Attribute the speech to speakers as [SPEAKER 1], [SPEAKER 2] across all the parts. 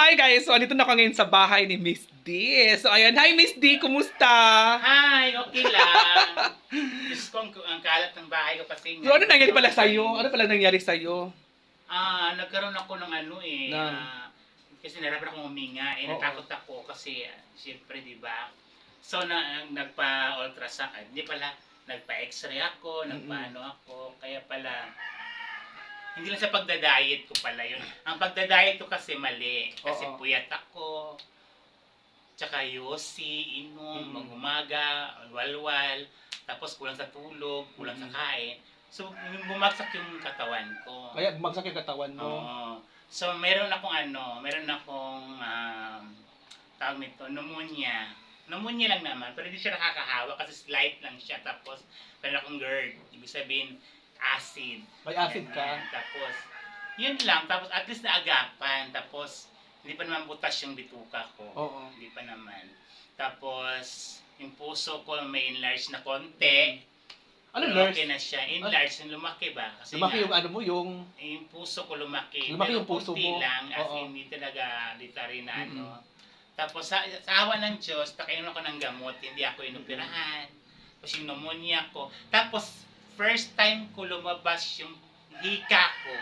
[SPEAKER 1] Hi guys! So, andito na ako ngayon sa bahay ni Miss D. So, ayan. Hi Miss D! Kumusta?
[SPEAKER 2] Hi, okay lang. Diyos ko, ang, ang kalat ng bahay ko kasi.
[SPEAKER 1] So, ano nangyari pala sa'yo? Ano pala nangyari sa'yo?
[SPEAKER 2] Ah, nagkaroon ako ng ano eh.
[SPEAKER 1] Ng-
[SPEAKER 2] ah, kasi narapat akong huminga. Eh,
[SPEAKER 1] Oo.
[SPEAKER 2] natakot ako kasi, ah, siyempre, di ba? So, na, nagpa-ultrasound. ah, Hindi pala, nagpa-x-ray ako,
[SPEAKER 1] Mm-mm.
[SPEAKER 2] nagpa-ano ako. Kaya pala, hindi lang sa pagda-diet ko pala yun. Ang pagda-diet ko kasi mali. Kasi
[SPEAKER 1] Oo.
[SPEAKER 2] puyat ako. Tsaka yosi, inom,
[SPEAKER 1] Mm-mm.
[SPEAKER 2] mag-umaga, walwal. Tapos kulang sa tulog, kulang sa kain. So, bumagsak yung katawan ko.
[SPEAKER 1] Kaya bumagsak yung katawan mo.
[SPEAKER 2] Oo. So, meron akong ano, meron akong um, tawag nito, pneumonia. Pneumonia lang naman, pero hindi siya nakakahawa kasi slight lang siya. Tapos, meron akong GERD. Ibig sabihin, acid.
[SPEAKER 1] May acid ka.
[SPEAKER 2] Tapos, yun lang. Tapos, at least naagapan. Tapos, hindi pa naman butas yung bituka ko.
[SPEAKER 1] Oo.
[SPEAKER 2] Hindi pa naman. Tapos, yung puso ko may enlarge na konti.
[SPEAKER 1] Ano
[SPEAKER 2] Pero
[SPEAKER 1] nurse?
[SPEAKER 2] Okay na siya. Enlarge, yung lumaki ba? Kasi
[SPEAKER 1] Lumaki
[SPEAKER 2] nga,
[SPEAKER 1] yung ano mo, yung...
[SPEAKER 2] yung puso ko lumaki.
[SPEAKER 1] Lumaki
[SPEAKER 2] Pero
[SPEAKER 1] yung puso mo.
[SPEAKER 2] lang, as
[SPEAKER 1] Oo.
[SPEAKER 2] in, hindi talaga literary na
[SPEAKER 1] Mm-mm.
[SPEAKER 2] ano. Tapos sa, sa awa ng Diyos, nakainom ako ng gamot, hindi ako inoperahan. Tapos yung pneumonia ko. Tapos, first time ko lumabas yung hika ko.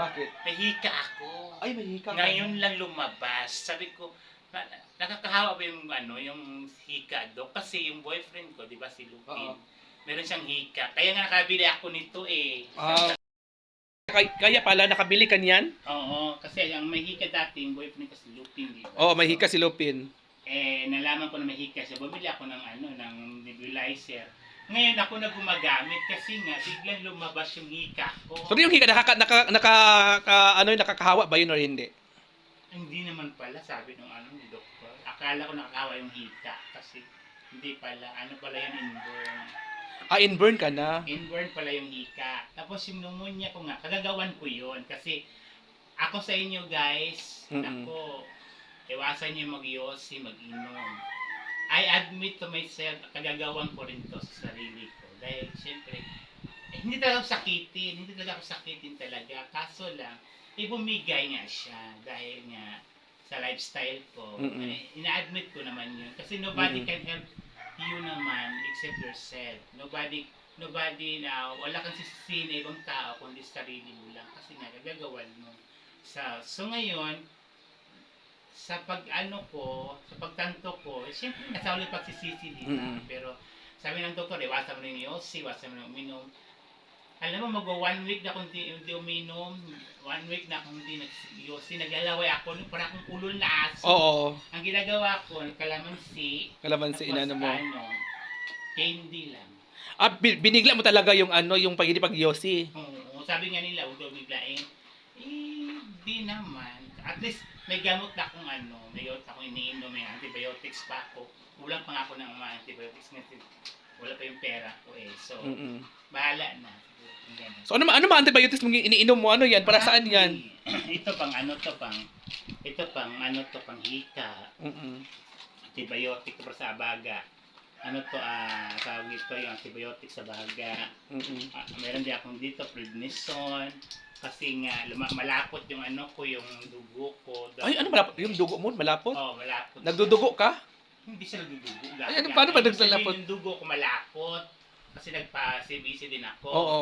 [SPEAKER 1] Bakit?
[SPEAKER 2] May hika ako.
[SPEAKER 1] Ay, may hika ka.
[SPEAKER 2] Ngayon lang lumabas. Sabi ko, na, nakakahawa ba yung ano, yung hika do? Kasi yung boyfriend ko, di ba si Lupin,
[SPEAKER 1] Oo.
[SPEAKER 2] meron siyang hika. Kaya nga nakabili ako nito eh.
[SPEAKER 1] Ah, kaya, kaya pala, nakabili ka niyan?
[SPEAKER 2] Oo, kasi ang may hika dati, yung boyfriend ko si Lupin, di ba?
[SPEAKER 1] Oo, may hika si Lupin.
[SPEAKER 2] Eh, nalaman ko na may hika siya. Bumili ako ng ano, ng nebulizer. Ngayon ako na gumagamit kasi nga biglang lumabas yung hika ko.
[SPEAKER 1] So, yung hika, nakaka, naka, naka, ka- ano, nakakahawa ba yun or hindi?
[SPEAKER 2] Hindi naman pala, sabi ng ano ni doktor. Akala ko nakakawa yung hika kasi hindi pala. Ano pala yung inborn?
[SPEAKER 1] Ah, inburn ka na.
[SPEAKER 2] Inborn pala yung hika. Tapos yung pneumonia ko nga, kagagawan ko yun kasi ako sa inyo guys,
[SPEAKER 1] Mm-mm.
[SPEAKER 2] ako, iwasan nyo mag-yosi, mag-inom. I admit to myself, kagagawan ko rin to sa sarili ko. Dahil siyempre, eh, hindi talaga ako sakitin, hindi talaga ako sakitin talaga. Kaso lang, eh, bumigay nga siya dahil nga sa lifestyle ko.
[SPEAKER 1] Mm-mm.
[SPEAKER 2] Eh, ina-admit ko naman yun. Kasi nobody
[SPEAKER 1] Mm-mm.
[SPEAKER 2] can help you naman except yourself. Nobody, nobody na, wala kang sisisihin na ibang tao kundi sarili mo lang. Kasi nga, gagawan mo. Sa, so ngayon, sa pag ano ko, sa pagtanto ko, eh, siyempre nasa ulit pagsisisi din.
[SPEAKER 1] Mm-mm.
[SPEAKER 2] Pero sabi ng doktor, iwasan mo na yung yosi, iwasan mo na uminom. Alam mo, mag one week na akong hindi, hindi uminom, one week na akong hindi nag-yosi, naglalaway ako, para akong ulol na aso.
[SPEAKER 1] Oo.
[SPEAKER 2] Ang ginagawa ko, kalamansi,
[SPEAKER 1] Kalamansi, inano mo.
[SPEAKER 2] ano, candy lang.
[SPEAKER 1] Ah, bi- binigla mo talaga yung ano, yung pag hindi pag-yosi.
[SPEAKER 2] Oo, sabi nga nila, huwag daw biglain. Eh, di naman. At least, may gamot na akong ano, may gamot akong iniinom, may antibiotics pa ako. Kulang pa nga ako ng mga antibiotics kasi wala pa yung pera ko eh. So,
[SPEAKER 1] Mm-mm.
[SPEAKER 2] bahala na.
[SPEAKER 1] So, ano, ano mga antibiotics mong iniinom mo? Ano yan? Para saan yan?
[SPEAKER 2] ito pang ano to pang, ito pang ano to pang hika.
[SPEAKER 1] Mm-mm.
[SPEAKER 2] Antibiotic para sa abaga. Ano to, ah, tawag ito yung antibiotic sa baga.
[SPEAKER 1] Mm-mm.
[SPEAKER 2] Ah, meron din akong dito prednisone kasi nga luma- malapot yung ano ko yung dugo ko
[SPEAKER 1] Ay, ano malapot? Yung dugo mo, malapot?
[SPEAKER 2] oh malapot
[SPEAKER 1] Nagdudugo ka?
[SPEAKER 2] hindi siya nagdudugo
[SPEAKER 1] Ay, ano, paano ba
[SPEAKER 2] Ibig sabihin,
[SPEAKER 1] naglalapot?
[SPEAKER 2] yung dugo ko malapot kasi nagpa CBC din ako
[SPEAKER 1] Oo.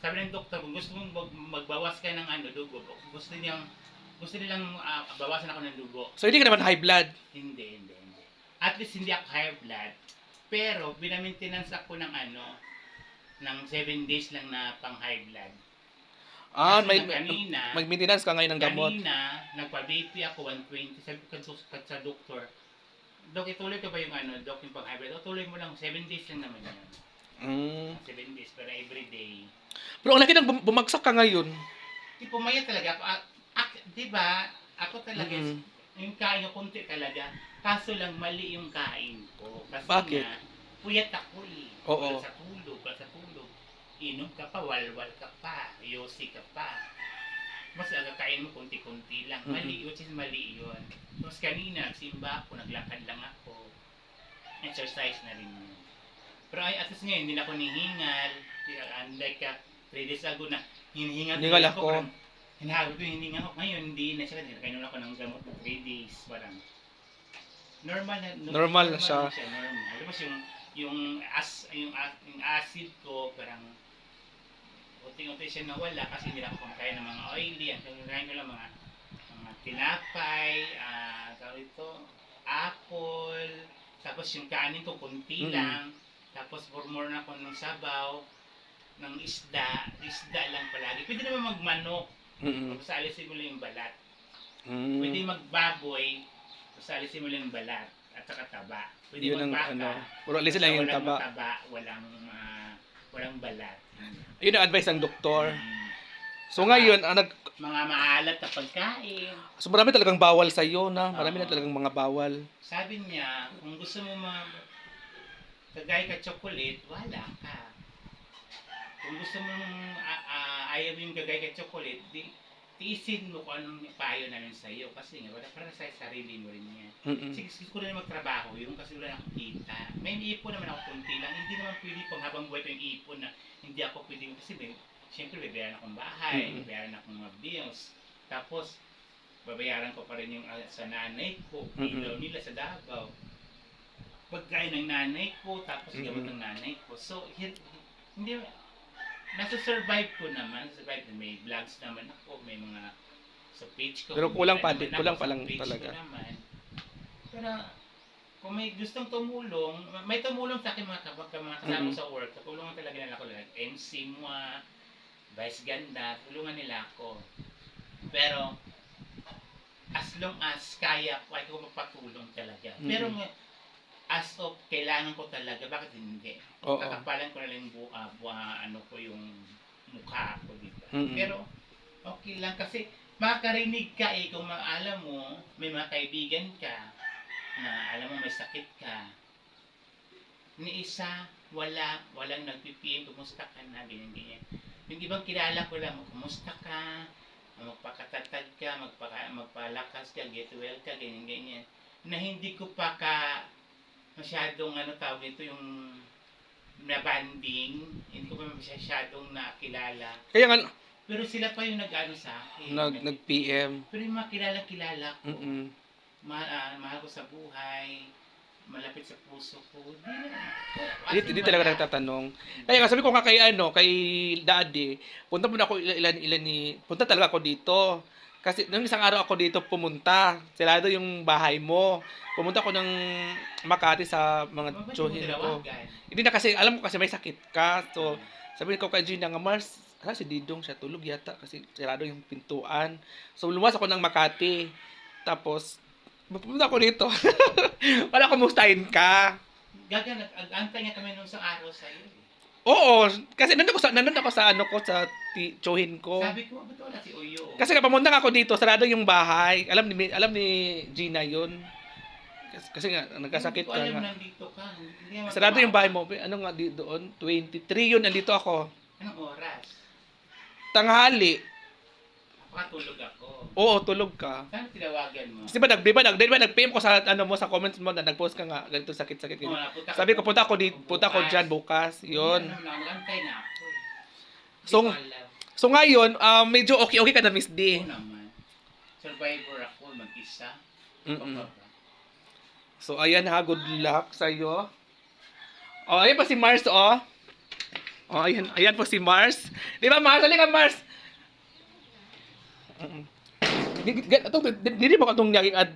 [SPEAKER 2] sabi ng doktor kung gusto mong mag- magbawas ka ng ano dugo gusto niyang gusto nilang ah, bawasan ako ng dugo
[SPEAKER 1] So, hindi ka naman high blood.
[SPEAKER 2] hindi hindi hindi at least hindi ako high blood pero binamaintenance ako ng ano ng 7 days lang na pang high blood
[SPEAKER 1] Ah,
[SPEAKER 2] Kasi
[SPEAKER 1] may,
[SPEAKER 2] kanina,
[SPEAKER 1] mag-maintenance ka ngayon ng gamot.
[SPEAKER 2] kanina, nagpa-BP ako 120, sabi ko sa, sa doktor, Dok, ituloy ko ba yung ano, Dok, yung pang-hybrid? O, tuloy mo lang, 7 days lang naman yun.
[SPEAKER 1] Mm.
[SPEAKER 2] 7 days, pero every day.
[SPEAKER 1] Pero ang laki ng bum- bumagsak ka ngayon.
[SPEAKER 2] Di pumaya talaga ako. Ah, ak- di ba, ako talaga,
[SPEAKER 1] Mm.
[SPEAKER 2] yung kain ko konti talaga, kaso lang mali yung kain ko. Kasi
[SPEAKER 1] Bakit?
[SPEAKER 2] nga, puyat ako eh.
[SPEAKER 1] Oo.
[SPEAKER 2] Wala sa tulog, wala sa tulog. Inom ka pa, walwal ka pa, yosi ka pa. Mas aga kain mo konti-konti lang. Mali, which is mali yun. Tapos kanina, simba ako, naglakad lang ako. Exercise na rin yun. Pero ay, at least ngayon, hindi na ako nihingal. Unlike ka, 3 days ago na, hinihingal tuloy
[SPEAKER 1] ako.
[SPEAKER 2] parang hinahabol ko yung hininga ko. Ngayon, hindi na siya. Kainom ako ng gamot ng 3 days. Parang, normal na.
[SPEAKER 1] Normal na siya.
[SPEAKER 2] Normal. Alam mo yung, yung, as, yung, yung acid ko, parang, unti-unti siya nawala kasi hindi ako kumakain ng mga oily. Ang kumakain ko lang mga, mga tinapay, ah, tawag ito, apple, tapos yung kanin ko, kunti
[SPEAKER 1] Mm.
[SPEAKER 2] lang. Tapos, murmur na ako ng sabaw, ng isda, isda lang palagi. Pwede naman magmanok,
[SPEAKER 1] Mm-mm.
[SPEAKER 2] tapos alisin mo lang yung balat.
[SPEAKER 1] Mm.
[SPEAKER 2] Pwede magbaboy, tapos alisin mo lang yung balat at saka taba. Pwede
[SPEAKER 1] Yun ang ano. Puro alisin lang yung
[SPEAKER 2] walang
[SPEAKER 1] taba.
[SPEAKER 2] taba, walang, ah, walang balat.
[SPEAKER 1] Yun ang advice ng doktor.
[SPEAKER 2] Mm.
[SPEAKER 1] So ngayon, ang nag,
[SPEAKER 2] Mga maalat na pagkain.
[SPEAKER 1] so marami talagang bawal sa iyo na. Marami na talagang mga bawal.
[SPEAKER 2] Sabi niya, kung gusto mo ma kagay ka chocolate, wala ka. Kung gusto mo a- a- ayaw mo yung kagay ka chocolate, di tiisin mo kung anong payo namin sa iyo kasi nga wala para sa sarili mo rin yan.
[SPEAKER 1] Mm-mm.
[SPEAKER 2] Sige, sige ko rin magtrabaho yung kasi wala akong kita. May ipon naman ako kunti lang. Hindi naman pwede pang habang buhay ko yung ipon na hindi ako pwede kasi may, siyempre babayaran akong bahay,
[SPEAKER 1] Mm.
[SPEAKER 2] babayaran akong mga bills. Tapos, babayaran ko pa rin yung ah, sa nanay ko,
[SPEAKER 1] Mm-mm.
[SPEAKER 2] ilaw nila sa Davao. Pagkain ng nanay ko, tapos gamot
[SPEAKER 1] Mm-mm.
[SPEAKER 2] ng nanay ko. So, hin- hindi, nasa survive ko naman, survive may vlogs naman ako, may mga sa page ko.
[SPEAKER 1] Pero kulang pa din, kulang pa lang talaga.
[SPEAKER 2] naman. Pero, kung may gustong tumulong, may tumulong sa akin mga, kapag mga kasama
[SPEAKER 1] Mm-mm.
[SPEAKER 2] sa work, tutulungan talaga nila ako. Like MC mo, Vice Ganda, tulungan nila ako. Pero, as long as kaya ko, ay ko magpatulong talaga. Pero,
[SPEAKER 1] Mm-mm.
[SPEAKER 2] nga, as of kailangan ko talaga, bakit hindi?
[SPEAKER 1] Oo.
[SPEAKER 2] Kakapalan ko na lang bu- ah, bu- ah, ano ko yung mukha ko dito.
[SPEAKER 1] Mm-mm.
[SPEAKER 2] Pero, okay lang kasi makakarinig ka eh kung alam mo, may mga kaibigan ka na alam mo may sakit ka. Ni isa, wala, walang nag-PM, kumusta ka na, ganyan, ganyan. Yung ibang kilala ko lang, kumusta ka, magpakatatag ka, magpaka, magpalakas ka, get well ka, ganyan, ganyan. Na hindi ko pa ka masyadong ano tawag ito yung na banding, hindi ko pa masyadong nakilala.
[SPEAKER 1] Kaya nga,
[SPEAKER 2] Pero sila pa yung nag-ano sa akin.
[SPEAKER 1] nag, nag-PM.
[SPEAKER 2] Pero yung mga kilala-kilala ko,
[SPEAKER 1] Mm-mm.
[SPEAKER 2] ma- ah, mahal ko sa buhay, malapit sa puso ko, di na.
[SPEAKER 1] Hindi, hindi talaga nagtatanong. Kaya nga sabi ko nga kay ano, kay daddy, punta muna ako ilan, ilan ni, punta talaga ako dito. Kasi nung isang araw ako dito pumunta, silado yung bahay mo. Pumunta ako ng Makati sa mga tsuhin ko. Hindi na kasi, alam ko kasi may sakit ka. So, sabi ko kay Gina nga, Mars, ah, si Didong siya tulog yata kasi sirado yung pintuan. So, lumas ako ng Makati. Tapos, pumunta ako dito. Wala kumustahin ka.
[SPEAKER 2] Gaga, nag-antay nga kami nung sa araw sa iyo.
[SPEAKER 1] Oo, kasi nandun ako sa nandun ako sa ano ko sa ti, tsuhin ko.
[SPEAKER 2] Sabi ko, ba't wala si Uyo?
[SPEAKER 1] Kasi pamunta nga ako dito, sarado yung bahay. Alam ni alam ni Gina 'yun. Kasi, kasi nga nagkasakit
[SPEAKER 2] Hindi ko
[SPEAKER 1] ka
[SPEAKER 2] alam
[SPEAKER 1] nga.
[SPEAKER 2] nandito ka. Hindi naman
[SPEAKER 1] Sarado yung bahay mo. Ano nga di doon? 23 yun nandito ako.
[SPEAKER 2] Anong oras?
[SPEAKER 1] Tanghali.
[SPEAKER 2] Napakatulog ako.
[SPEAKER 1] Oo, tulog ka.
[SPEAKER 2] Saan tinawagan mo?
[SPEAKER 1] Kasi ba nag di ba nag, di ba nag-PM ko sa ano mo sa comments mo na nag-post ka nga ganito sakit-sakit
[SPEAKER 2] Oo,
[SPEAKER 1] ganyan.
[SPEAKER 2] napunta
[SPEAKER 1] Sabi ko punta ako
[SPEAKER 2] bukas.
[SPEAKER 1] dito, punta ako diyan bukas. 'Yun.
[SPEAKER 2] Ano, nag-antay na ako eh. Hindi
[SPEAKER 1] So,
[SPEAKER 2] ko alam.
[SPEAKER 1] So ngayon, um, medyo okay-okay ka na Miss D.
[SPEAKER 2] Oo naman. Survivor ako, mag-isa.
[SPEAKER 1] Mm-mm.
[SPEAKER 2] Pababa.
[SPEAKER 1] So, ayan ha, good luck sa'yo. Oh, ayan pa si Mars, oh. Oh, ayan, ayan po si Mars. Di ba, Mars? Halika, Mars! Mm-mm. Di, di, di, di, di, di mo katong naging ad